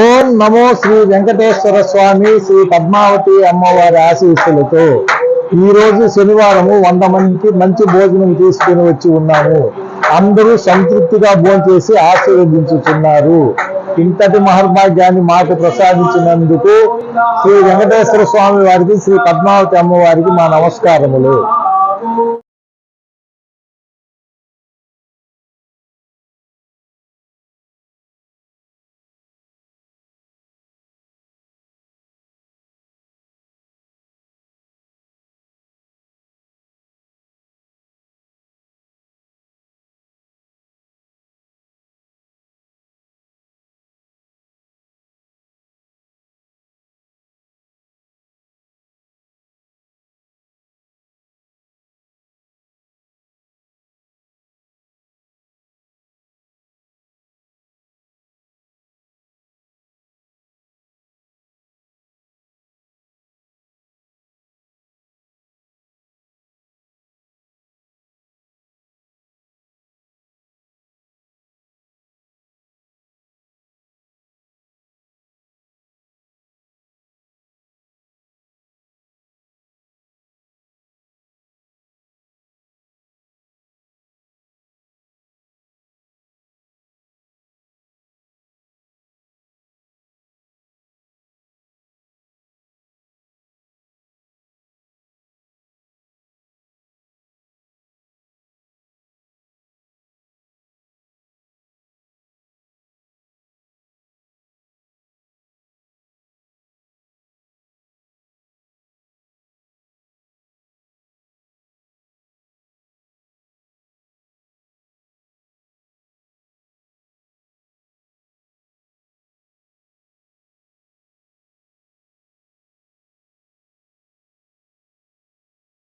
ఓం నమో శ్రీ వెంకటేశ్వర స్వామి శ్రీ పద్మావతి అమ్మవారి ఆశీస్సులతో ఈ రోజు శనివారము వంద మందికి మంచి భోజనం తీసుకుని వచ్చి ఉన్నాము. అందరూ సంతృప్తిగా భోంచేసి ఆశీర్వదించుతున్నారు. ఇంతటి మహర్భాగ్యాన్ని మాకు ప్రసాదించినందుకు శ్రీ వెంకటేశ్వర స్వామి వారికి శ్రీ పద్మావతి అమ్మవారికి మా నమస్కారములు.